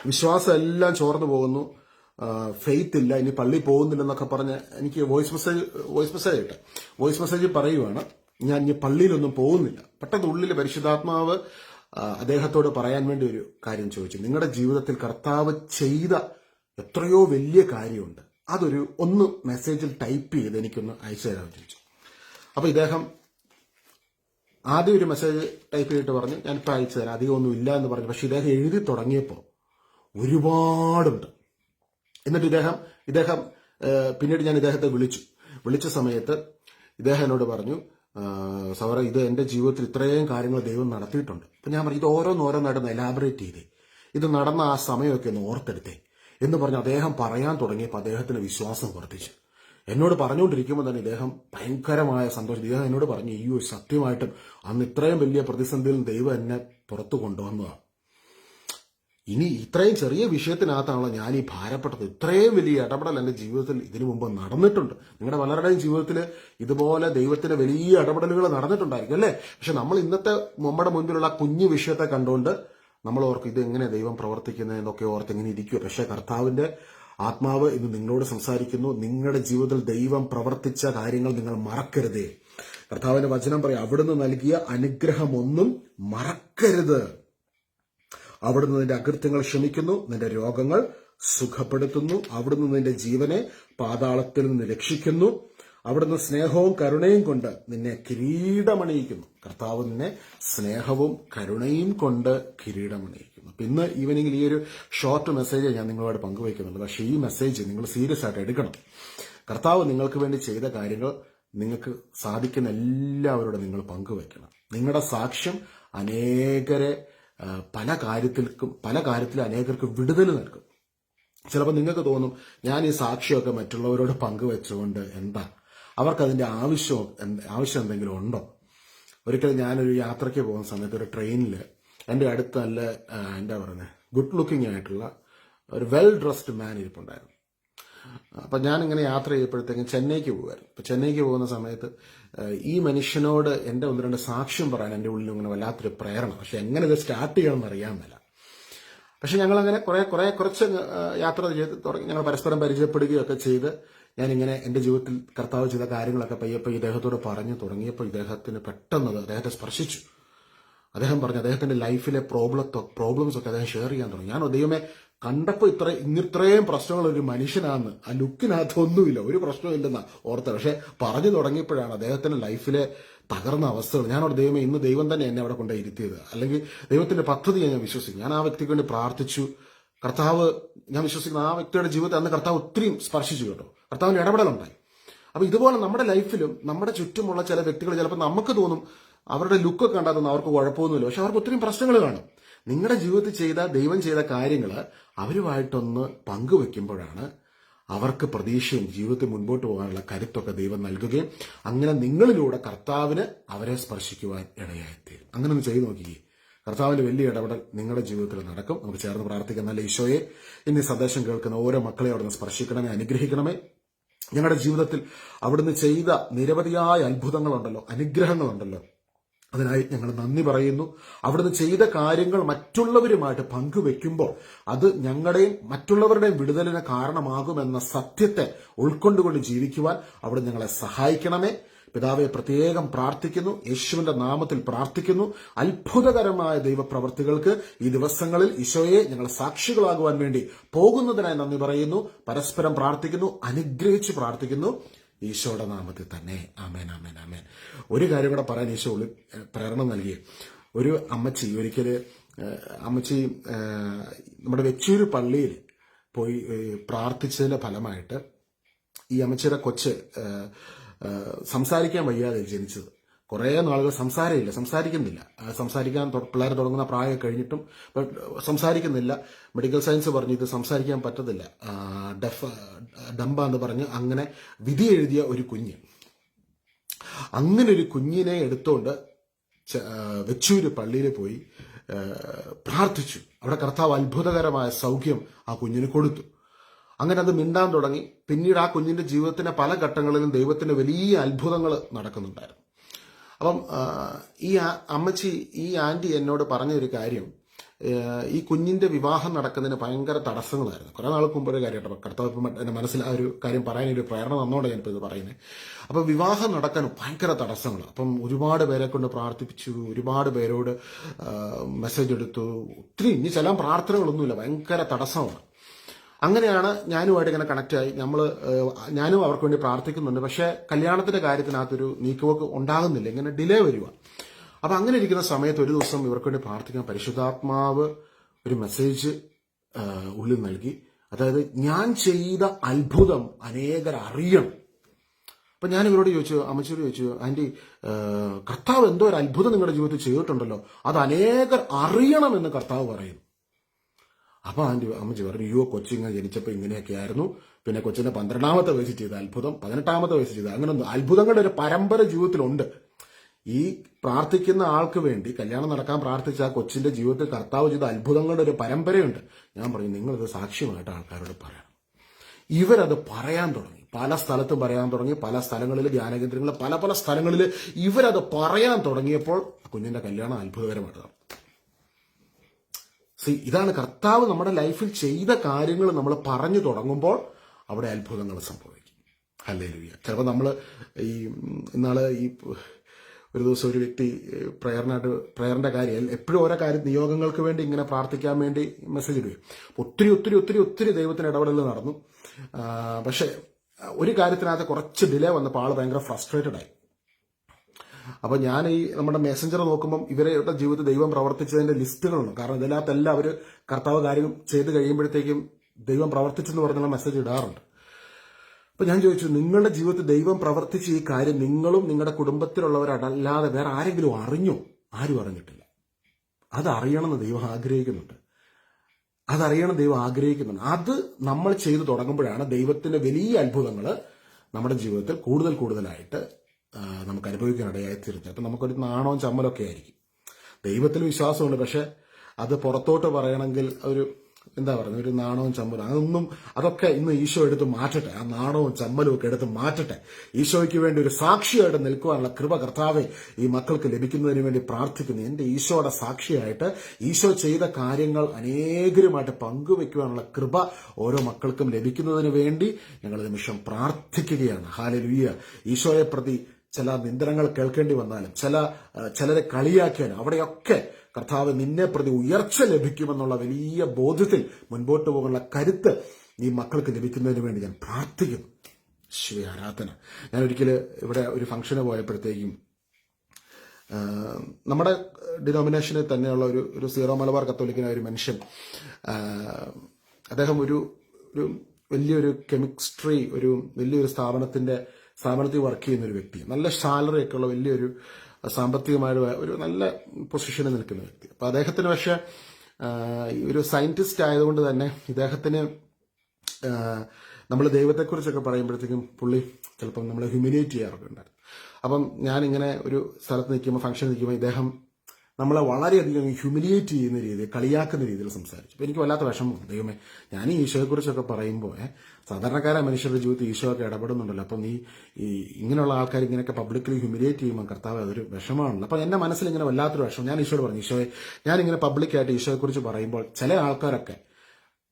വിശ്വാസം എല്ലാം ചോർന്നു പോകുന്നു. ഫെയ്ത്ത് ഇല്ല ഇനി പള്ളി പോകുന്നില്ലെന്നൊക്കെ പറഞ്ഞ് എനിക്ക് വോയിസ് മെസ്സേജ് വോയിസ് മെസ്സേജ് കിട്ടും വോയിസ് മെസ്സേജ് പറയുവാണ് ഞാൻ ഇനി പള്ളിയിലൊന്നും പോകുന്നില്ല. പെട്ടെന്ന് ഉള്ളിൽ പരിശുദ്ധാത്മാവ് അദ്ദേഹത്തോട് പറയാൻ വേണ്ടി ഒരു കാര്യം ചോദിച്ചു. നിങ്ങളുടെ ജീവിതത്തിൽ കർത്താവ് ചെയ്ത എത്രയോ വലിയ കാര്യമുണ്ട്. അതൊരു ഒന്ന് മെസ്സേജിൽ ടൈപ്പ് ചെയ്ത് എനിക്കൊന്ന് അയച്ചു തരാമെന്ന് ചോദിച്ചു. അപ്പൊ ഇദ്ദേഹം ആദ്യം ഒരു മെസ്സേജ് ടൈപ്പ് ചെയ്തിട്ട് പറഞ്ഞു ഞാനിപ്പോൾ അയച്ചു തരാം അധികം ഒന്നും ഇല്ല എന്ന് പറഞ്ഞു. പക്ഷെ ഇദ്ദേഹം എഴുതി തുടങ്ങിയപ്പോൾ ഒരുപാടുണ്ട്. എന്നിട്ട് ഇദ്ദേഹം ഇദ്ദേഹം പിന്നീട് ഞാൻ ഇദ്ദേഹത്തെ വിളിച്ചു. വിളിച്ച സമയത്ത് ഇദ്ദേഹം എന്നോട് പറഞ്ഞു സവറ ഇത് എന്റെ ജീവിതത്തിൽ ഇത്രയും കാര്യങ്ങൾ ദൈവം നടത്തിയിട്ടുണ്ട്. അപ്പൊ ഞാൻ പറഞ്ഞു ഇത് ഓരോന്നോരോന്നായിട്ടൊന്ന് എലാബറേറ്റ് ചെയ്തേ. ഇത് നടന്ന ആ സമയമൊക്കെ ഒന്ന് ഓർത്തെടുത്തേ. എന്ന് പറഞ്ഞ് അദ്ദേഹം പറയാൻ തുടങ്ങിയപ്പോൾ അദ്ദേഹത്തിന് വിശ്വാസം വർദ്ധിച്ചു. എന്നോട് പറഞ്ഞുകൊണ്ടിരിക്കുമ്പോൾ തന്നെ ഇദ്ദേഹം ഭയങ്കരമായ സന്തോഷം. ഇദ്ദേഹം എന്നോട് പറഞ്ഞു അയ്യോ സത്യമായിട്ടും അന്ന് ഇത്രയും വലിയ പ്രതിസന്ധിയിൽ ദൈവം എന്നെ പുറത്തു കൊണ്ടുവന്നതാണ് ഇനി ഇത്രയും ചെറിയ വിഷയത്തിനകത്താണല്ലോ ഞാൻ ഈ ഭാരപ്പെട്ടത്. ഇത്രയും വലിയ ഇടപെടൽ എന്റെ ജീവിതത്തിൽ ഇതിനു മുമ്പ് നടന്നിട്ടുണ്ട്. നിങ്ങളുടെ പലരുടെയും ജീവിതത്തിൽ ഇതുപോലെ ദൈവത്തിന്റെ വലിയ ഇടപെടലുകൾ നടന്നിട്ടുണ്ടായിരിക്കും അല്ലേ? പക്ഷെ നമ്മൾ ഇന്നത്തെ നമ്മുടെ മുമ്പിലുള്ള കുഞ്ഞു വിഷയത്തെ കണ്ടുകൊണ്ട് നമ്മൾ ഓർക്ക് ഇത് എങ്ങനെ ദൈവം പ്രവർത്തിക്കുന്നത് എന്നൊക്കെ ഓർത്ത് എങ്ങനെ ഇരിക്കുക പക്ഷെ കർത്താവിന്റെ ആത്മാവ് ഇന്ന് നിങ്ങളോട് സംസാരിക്കുന്നു. നിങ്ങളുടെ ജീവിതത്തിൽ ദൈവം പ്രവർത്തിച്ച കാര്യങ്ങൾ നിങ്ങൾ മറക്കരുതേ. കർത്താവിന്റെ വചനം പറയാം അവിടുന്ന് നൽകിയ അനുഗ്രഹമൊന്നും മറക്കരുത്. അവിടുന്ന് നിന്റെ അകൃത്യങ്ങൾ ക്ഷമിക്കുന്നു നിന്റെ രോഗങ്ങൾ സുഖപ്പെടുത്തുന്നു. അവിടുന്ന് നിന്റെ ജീവനെ പാതാളത്തിൽ നിന്ന് രക്ഷിക്കുന്നു. അവിടുന്ന് സ്നേഹവും കരുണയും കൊണ്ട് നിന്നെ കിരീടമണിയിക്കുന്നു. കർത്താവ് നിന്നെ സ്നേഹവും കരുണയും കൊണ്ട് കിരീടമണിയിക്കുന്നു. അപ്പൊ ഇന്ന് ഈവനിങ്ങിൽ ഈ ഒരു ഷോർട്ട് മെസ്സേജ് ഞാൻ നിങ്ങളോട് പങ്കുവയ്ക്കുന്നുണ്ട്. പക്ഷെ ഈ മെസ്സേജ് നിങ്ങൾ സീരിയസ് ആയിട്ട് എടുക്കണം. കർത്താവ് നിങ്ങൾക്ക് വേണ്ടി ചെയ്ത കാര്യങ്ങൾ നിങ്ങൾക്ക് സാധിക്കുന്ന എല്ലാവരോടും നിങ്ങൾ പങ്കുവയ്ക്കണം. നിങ്ങളുടെ സാക്ഷ്യം അനേകരെ പല കാര്യത്തിൽക്കും പല കാര്യത്തിലും അനേകർക്ക് വിടുതൽ നൽകും. ചിലപ്പോൾ നിങ്ങൾക്ക് തോന്നും ഞാൻ ഈ സാക്ഷിയൊക്കെ മറ്റുള്ളവരോട് പങ്കുവെച്ചുകൊണ്ട് എന്താ? അവർക്കതിന്റെ ആവശ്യം ആവശ്യം എന്തെങ്കിലും ഉണ്ടോ? ഒരിക്കലും ഞാനൊരു യാത്രയ്ക്ക് പോകുന്ന സമയത്ത് ഒരു ട്രെയിനിൽ എന്റെ അടുത്ത് നല്ല എന്താ പറയുന്നത് ഗുഡ് ലുക്കിംഗ് ആയിട്ടുള്ള ഒരു വെൽ ഡ്രസ്ഡ് മാൻ ഇരിപ്പുണ്ടായിരുന്നു. അപ്പം ഞാനിങ്ങനെ യാത്ര ചെയ്യപ്പോഴത്തേക്കും ചെന്നൈക്ക് പോകുമായിരുന്നു അപ്പം ചെന്നൈക്ക് പോകുന്ന സമയത്ത് ഈ മനുഷ്യനോട് എന്റെ ഒന്ന് രണ്ട് സാക്ഷ്യം പറയാൻ എന്റെ ഉള്ളിൽ ഇങ്ങനെ വല്ലാത്തൊരു പ്രേരണ. പക്ഷെ എങ്ങനെ ഇത് സ്റ്റാർട്ട് ചെയ്യണമെന്ന് അറിയാൻ മേല. പക്ഷെ ഞങ്ങളങ്ങനെ കുറെ കുറെ കുറച്ച് യാത്ര ചെയ്ത് തുടങ്ങി. ഞങ്ങൾ പരസ്പരം പരിചയപ്പെടുകയൊക്കെ ചെയ്ത് ഞാനിങ്ങനെ എന്റെ ജീവിതത്തിൽ കർത്താവ് ചെയ്ത കാര്യങ്ങളൊക്കെ പയ്യപ്പോൾ ഇദ്ദേഹത്തോട് പറഞ്ഞു തുടങ്ങിയപ്പോൾ ഇദ്ദേഹത്തിന് പെട്ടെന്ന് അത് അദ്ദേഹത്തെ സ്പർശിച്ചു. അദ്ദേഹം പറഞ്ഞു അദ്ദേഹത്തിന്റെ ലൈഫിലെ പ്രോബ്ലത്തോ പ്രോബ്ലംസ് ഒക്കെ അദ്ദേഹം ഷെയർ ചെയ്യാൻ തുടങ്ങി. ഞാൻ ദൈവമേ കണ്ടപ്പോൾ ഇത്ര ഇന്നിത്രയും പ്രശ്നങ്ങൾ ഒരു മനുഷ്യനാന്ന്. ആ ലുക്കിനകത്ത് ഒന്നുമില്ല ഒരു പ്രശ്നമില്ലെന്നാ ഓർത്ത പക്ഷെ പറഞ്ഞു തുടങ്ങിയപ്പോഴാണ് അദ്ദേഹത്തിന്റെ ലൈഫിലെ തകർന്ന അവസ്ഥകൾ. ഞാനവിടെ ദൈവമേ ഇന്ന് ദൈവം തന്നെ എന്നെ അവിടെ കൊണ്ടുപോയി ഇരുത്തിയത്. അല്ലെങ്കിൽ ദൈവത്തിന്റെ പദ്ധതിയെ ഞാൻ വിശ്വസിക്കും ഞാൻ ആ വ്യക്തിക്ക് വേണ്ടി പ്രാർത്ഥിച്ചു. കർത്താവ് ഞാൻ വിശ്വസിക്കുന്ന ആ വ്യക്തിയുടെ ജീവിതത്തെ അന്ന് കർത്താവ് ഒത്തിരി സ്പർശിച്ചു കേട്ടോ. കർത്താവിന്റെ ഇടപെടലുണ്ടായി. അപ്പൊ ഇതുപോലെ നമ്മുടെ ലൈഫിലും നമ്മുടെ ചുറ്റുമുള്ള ചില വ്യക്തികൾ ചിലപ്പോൾ നമുക്ക് തോന്നും അവരുടെ ലുക്കൊക്കെ കണ്ടാൽ അവർക്ക് കുഴപ്പമൊന്നുമില്ല. പക്ഷെ അവർക്ക് ഒത്തിരി പ്രശ്നങ്ങൾ കാണും. നിങ്ങളുടെ ജീവിതത്തിൽ ചെയ്ത ദൈവം ചെയ്ത കാര്യങ്ങൾ അവരുമായിട്ടൊന്ന് പങ്കുവെക്കുമ്പോഴാണ് അവർക്ക് പ്രതീക്ഷയും ജീവിതത്തിൽ മുൻപോട്ട് പോകാനുള്ള കരുത്തൊക്കെ ദൈവം നൽകുകയും അങ്ങനെ നിങ്ങളിലൂടെ കർത്താവിന് അവരെ സ്പർശിക്കുവാൻ ഇടയായിത്തീരും. അങ്ങനെ ഒന്ന് ചെയ്തു നോക്കിയേ കർത്താവിന്റെ വലിയ ഇടപെടൽ നിങ്ങളുടെ ജീവിതത്തിൽ നടക്കും. നമുക്ക് ചേർന്ന് പ്രാർത്ഥിക്കാം. നല്ല ഈശോയെ ഇനി സന്ദേശം കേൾക്കുന്ന ഓരോ മക്കളെ അവിടുന്ന് സ്പർശിക്കണമേ അനുഗ്രഹിക്കണമേ. ഞങ്ങളുടെ ജീവിതത്തിൽ അവിടുന്ന് ചെയ്ത നിരവധിയായ അത്ഭുതങ്ങളുണ്ടല്ലോ അനുഗ്രഹങ്ങളുണ്ടല്ലോ. അതിനായി ഞങ്ങൾ നന്ദി പറയുന്നു. അവിടുന്ന് ചെയ്ത കാര്യങ്ങൾ മറ്റുള്ളവരുമായിട്ട് പങ്കുവെക്കുമ്പോൾ അത് ഞങ്ങളുടെയും മറ്റുള്ളവരുടെയും വിടുതലിന് കാരണമാകുമെന്ന സത്യത്തെ ഉൾക്കൊണ്ടുകൊണ്ട് ജീവിക്കുവാൻ അവിടെ ഞങ്ങളെ സഹായിക്കണമേ. പിതാവെ പ്രത്യേകം പ്രാർത്ഥിക്കുന്നു. യേശുവിന്റെ നാമത്തിൽ പ്രാർത്ഥിക്കുന്നു. അത്ഭുതകരമായ ദൈവപ്രവർത്തികൾക്ക് ഈ ദിവസങ്ങളിൽ ഈശോയെ ഞങ്ങൾ സാക്ഷികളാകുവാൻ വേണ്ടി പോകുന്നതിനായി നന്ദി പറയുന്നു. പരസ്പരം പ്രാർത്ഥിക്കുന്നു. അനുഗ്രഹിച്ച് പ്രാർത്ഥിക്കുന്നു. ഈശോയുടെ നാമത്തിൽ തന്നെ. ആമേൻ ആമേൻ ആമേൻ. ഒരു കാര്യം കൂടെ പറയാൻ ഈശോ പ്രേരണ നൽകി. ഒരു അമ്മച്ചി ഒരിക്കൽ അമ്മച്ചി നമ്മുടെ വെച്ചൂർ പള്ളിയിൽ പോയി പ്രാർത്ഥിച്ചതിന്റെ ഫലമായിട്ട് ഈ അമ്മച്ചിയുടെ കൊച്ച് സംസാരിക്കാൻ വയ്യാതെ ജനിച്ചത്. കുറേ നാളുകൾ സംസാരമില്ല സംസാരിക്കുന്നില്ല. സംസാരിക്കാൻ പിള്ളേർ തുടങ്ങുന്ന പ്രായം കഴിഞ്ഞിട്ടും സംസാരിക്കുന്നില്ല. മെഡിക്കൽ സയൻസ് പറഞ്ഞു ഇത് സംസാരിക്കാൻ പറ്റത്തില്ല. ഡെഫ് ഡംബ എന്ന് പറഞ്ഞ് അങ്ങനെ വിധി എഴുതിയ ഒരു കുഞ്ഞ്. അങ്ങനെ ഒരു കുഞ്ഞിനെ എടുത്തുകൊണ്ട് വെച്ചൂര് പള്ളിയിൽ പോയി പ്രാർത്ഥിച്ചു. അവിടെ കർത്താവ് അത്ഭുതകരമായ സൗഖ്യം ആ കുഞ്ഞിന് കൊടുത്തു. അങ്ങനെ അത് മിണ്ടാൻ തുടങ്ങി. പിന്നീട് ആ കുഞ്ഞിന്റെ ജീവിതത്തിന്റെ പല ഘട്ടങ്ങളിലും ദൈവത്തിന്റെ വലിയ അത്ഭുതങ്ങൾ നടക്കുന്നുണ്ടായിരുന്നു. അപ്പം ഈ അമ്മച്ചി ഈ ആന്റി എന്നോട് പറഞ്ഞൊരു കാര്യം ഈ കുഞ്ഞിന്റെ വിവാഹം നടക്കുന്നതിന് ഭയങ്കര തടസ്സങ്ങളായിരുന്നു. കുറേ നാൾക്ക് മുമ്പ് ഒരു കാര്യം കേട്ടോ കർത്താവ് എന്റെ മനസ്സിൽ ആ ഒരു കാര്യം പറയാൻ ഒരു പ്രേരണ വന്നോടെ ഞാനിപ്പോൾ ഇത് പറയുന്നത് അപ്പോൾ വിവാഹം നടക്കാൻ ഭയങ്കര തടസ്സങ്ങൾ അപ്പം ഒരുപാട് പേരെ കൊണ്ട് പ്രാർത്ഥിപ്പിച്ചു ഒരുപാട് പേരോട് മെസ്സേജ് എടുത്തു. ഒത്തിരി ഇനി ചില പ്രാർത്ഥനകളൊന്നുമില്ല. ഭയങ്കര തടസ്സമാണ്. അങ്ങനെയാണ് ഞാനുമായിട്ട് ഇങ്ങനെ കണക്ട് ആയി. നമ്മൾ ഞാനും അവർക്ക് വേണ്ടി പ്രാർത്ഥിക്കുന്നുണ്ട്. പക്ഷേ കല്യാണത്തിന്റെ കാര്യത്തിനകത്തൊരു നീക്കുവോക്ക് ഉണ്ടാകുന്നില്ല. ഇങ്ങനെ ഡിലേ വരിക അപ്പൊ അങ്ങനെ ഇരിക്കുന്ന സമയത്ത് ഒരു ദിവസം ഇവർക്ക് വേണ്ടി പ്രാർത്ഥിക്കാൻ പരിശുദ്ധാത്മാവ് ഒരു മെസ്സേജ് ഉള്ളിൽ നൽകി. അതായത് ഞാൻ ചെയ്ത അത്ഭുതം അനേകർ അറിയണം. അപ്പൊ ഞാൻ ഇവരോട് ചോദിച്ചു അമ്മച്ചോട് ചോദിച്ചു ആന്റി കർത്താവ് എന്തോ ഒരു അത്ഭുതം നിങ്ങളുടെ ജീവിതത്തിൽ ചെയ്തിട്ടുണ്ടല്ലോ. അത് അനേകർ അറിയണമെന്ന് കർത്താവ് പറയുന്നു. അപ്പൊ ആന്റി അമ്മച്ചി പറഞ്ഞു യുവ കൊച്ചിങ്ങ ജനിച്ചപ്പോൾ ഇങ്ങനെയൊക്കെ ആയിരുന്നു. പിന്നെ കൊച്ചിന്റെ പന്ത്രണ്ടാമത്തെ വയസ്സിൽ ചെയ്ത അത്ഭുതം. പതിനെട്ടാമത്തെ വയസ്സിൽ ചെയ്ത അങ്ങനെ അത്ഭുതങ്ങളുടെ ഒരു പരമ്പര ജീവിതത്തിലുണ്ട്. ഈ പ്രാർത്ഥിക്കുന്ന ആൾക്ക് വേണ്ടി കല്യാണം നടക്കാൻ പ്രാർത്ഥിച്ച ആ കൊച്ചിന്റെ ജീവിതത്തിൽ കർത്താവ് ചെയ്ത അത്ഭുതങ്ങളുടെ ഒരു പരമ്പരയുണ്ട്. ഞാൻ പറഞ്ഞു നിങ്ങളിത് സാക്ഷ്യമായിട്ട് ആൾക്കാരോട് പറയണം. ഇവരത് പറയാൻ തുടങ്ങി. പല സ്ഥലത്തും പറയാൻ തുടങ്ങി. പല സ്ഥലങ്ങളിൽ ധ്യാനകേന്ദ്രങ്ങളിൽ പല പല സ്ഥലങ്ങളിൽ ഇവരത് പറയാൻ തുടങ്ങിയപ്പോൾ കുഞ്ഞിന്റെ കല്യാണം അത്ഭുതകരമായിട്ട് നടന്നു ഇതാണ് കർത്താവ് നമ്മുടെ ലൈഫിൽ ചെയ്ത കാര്യങ്ങൾ നമ്മൾ പറഞ്ഞു തുടങ്ങുമ്പോൾ അവിടെ അത്ഭുതങ്ങൾ സംഭവിക്കും. അല്ലേ ലുയ്യ ചിലപ്പോൾ നമ്മൾ ഈ ഇന്നാൾ ഈ ഒരു ദിവസം ഒരു വ്യക്തി പ്രയറിനായിട്ട് പ്രയറിന്റെ കാര്യം എപ്പോഴും ഓരോ കാര്യം നിയോഗങ്ങൾക്ക് വേണ്ടി ഇങ്ങനെ പ്രാർത്ഥിക്കാൻ വേണ്ടി മെസ്സേജ് ഇടുകയും. ഒത്തിരി ഒത്തിരി ഒത്തിരി ഒത്തിരി ദൈവത്തിന് ഇടപെടൽ നടന്നു. പക്ഷേ ഒരു കാര്യത്തിനകത്ത് കുറച്ച് ഡിലേ വന്നപ്പോൾ ആൾ ഭയങ്കര ഫ്രസ്ട്രേറ്റഡ് ആയി. അപ്പൊ ഞാൻ ഈ നമ്മുടെ മെസ്സഞ്ചർ നോക്കുമ്പോൾ ഇവരുടെ ജീവിതത്തിൽ ദൈവം പ്രവർത്തിച്ചതിന്റെ ലിസ്റ്റുകളുണ്ട്. കാരണം ഇതിനകത്തെല്ലാം അവർ കർത്താവ് കാര്യം ചെയ്ത് കഴിയുമ്പോഴത്തേക്കും ദൈവം പ്രവർത്തിച്ചെന്ന് പറഞ്ഞുള്ള മെസ്സേജ് ഇടാറുണ്ട്. അപ്പൊ ഞാൻ ചോദിച്ചു നിങ്ങളുടെ ജീവിതത്തിൽ ദൈവം പ്രവർത്തിച്ച ഈ കാര്യം നിങ്ങളും നിങ്ങളുടെ കുടുംബത്തിലുള്ളവരല്ലാതെ വേറെ ആരെങ്കിലും അറിഞ്ഞോ? ആരും അറിഞ്ഞിട്ടില്ല. അത് ദൈവം ആഗ്രഹിക്കുന്നുണ്ട്. അതറിയണം ദൈവം ആഗ്രഹിക്കുന്നുണ്ട്. അത് നമ്മൾ ചെയ്തു തുടങ്ങുമ്പോഴാണ് ദൈവത്തിന്റെ വലിയ അത്ഭുതങ്ങൾ നമ്മുടെ ജീവിതത്തിൽ കൂടുതൽ കൂടുതലായിട്ട് നമുക്ക് അനുഭവിക്കാനിടയായി തീർന്നു അപ്പം നമുക്കൊരു നാണവും ചമ്മലൊക്കെ ആയിരിക്കും. ദൈവത്തിൽ വിശ്വാസമുണ്ട് പക്ഷെ അത് പുറത്തോട്ട് പറയണമെങ്കിൽ ഒരു എന്താ പറയുന്നത് ഒരു നാണവും ചമ്മലും. അതൊന്നും അതൊക്കെ ഇന്ന് ഈശോ എടുത്ത് മാറ്റട്ടെ. ആ നാണവും ചമ്മലും ഒക്കെ എടുത്ത് മാറ്റട്ടെ. ഈശോയ്ക്ക് വേണ്ടി ഒരു സാക്ഷിയായിട്ട് നിൽക്കുവാനുള്ള കൃപ കർത്താവെ ഈ മക്കൾക്ക് ലഭിക്കുന്നതിന് വേണ്ടി പ്രാർത്ഥിക്കുന്നു. എന്റെ ഈശോയുടെ സാക്ഷിയായിട്ട് ഈശോ ചെയ്ത കാര്യങ്ങൾ അനേകരുമായിട്ട് പങ്കുവെക്കുവാനുള്ള കൃപ ഓരോ മക്കൾക്കും ലഭിക്കുന്നതിന് വേണ്ടി ഞങ്ങൾ നിമിഷം പ്രാർത്ഥിക്കുകയാണ്. ഹാലലുയ്യ ഈശോയെ പ്രതി ചില നിന്ദനങ്ങൾ കേൾക്കേണ്ടി വന്നാലും ചില ചിലരെ കളിയാക്കിയാലും അവിടെയൊക്കെ കർത്താവ് നിന്നെ പ്രതി ഉയർച്ച ലഭിക്കുമെന്നുള്ള വലിയ ബോധ്യത്തിൽ മുൻപോട്ട് പോകാനുള്ള കരുത്ത് ഈ മക്കൾക്ക് ലഭിക്കുന്നതിന് വേണ്ടി ഞാൻ പ്രാർത്ഥിക്കുന്നു. ശിവ ആരാധന. ഞാൻ ഒരിക്കൽ ഇവിടെ ഒരു ഫംഗ്ഷന് പോയപ്പോഴത്തേക്കും നമ്മുടെ ഡിനോമിനേഷനിൽ തന്നെയുള്ള ഒരു ഒരു സീറോ മലബാർ കത്തോലിക്കനായ ഒരു മനുഷ്യൻ അദ്ദേഹം ഒരു ഒരു വലിയൊരു കെമിസ്ട്രി ഒരു വലിയൊരു സ്ഥാപനത്തിന്റെ സ്ഥാപനത്തിൽ വർക്ക് ചെയ്യുന്ന ഒരു വ്യക്തി നല്ല സാലറി ഒക്കെ ഉള്ള വലിയൊരു സാമ്പത്തികമായ ഒരു നല്ല പൊസിഷനിൽ നിൽക്കുന്ന വ്യക്തി. അപ്പൊ അദ്ദേഹത്തിന് പക്ഷെ ഒരു സയന്റിസ്റ്റ് ആയതുകൊണ്ട് തന്നെ ഇദ്ദേഹത്തിന് നമ്മൾ ദൈവത്തെക്കുറിച്ചൊക്കെ പറയുമ്പോഴത്തേക്കും പുള്ളി ചിലപ്പം നമ്മളെ ഹ്യൂമിനേറ്റ് ചെയ്യാറൊക്കെ ഉണ്ടായിരുന്നു. അപ്പം ഞാനിങ്ങനെ ഒരു സ്ഥലത്ത് നിൽക്കുമ്പോൾ ഫംഗ്ഷൻ നിൽക്കുമ്പോൾ ഇദ്ദേഹം നമ്മളെ വളരെയധികം ഹ്യൂമിലിയേറ്റ് ചെയ്യുന്ന രീതിയിൽ കളിയാക്കുന്ന രീതിയിൽ സംസാരിച്ചു. അപ്പോൾ എനിക്ക് വല്ലാത്ത വിഷമം ദൈവമേ ഞാൻ ഈ ഈശോയെക്കുറിച്ചൊക്കെ പറയുമ്പോൾ സാധാരണക്കാരായ മനുഷ്യരുടെ ജീവിതത്തിൽ ഈശോ ഒക്കെ ഇടപെടുന്നുണ്ടല്ലോ. അപ്പം നീ ഈ ഇങ്ങനെയുള്ള ആൾക്കാർ ഇങ്ങനെയൊക്കെ പബ്ലിക്കലി ഹ്യൂമിലിയേറ്റ് ചെയ്യുമ്പോൾ കർത്താവ് അതൊരു വിഷമമാണല്ലോ. അപ്പം എന്റെ മനസ്സിൽ ഇങ്ങനെ വല്ലാത്തൊരു വിഷമം. ഞാൻ ഈശോയോട് പറഞ്ഞു ഈശോയെ ഞാൻ ഇങ്ങനെ പബ്ലിക്കായിട്ട് ഈശോയെക്കുറിച്ച് പറയുമ്പോൾ ചില ആൾക്കാരൊക്കെ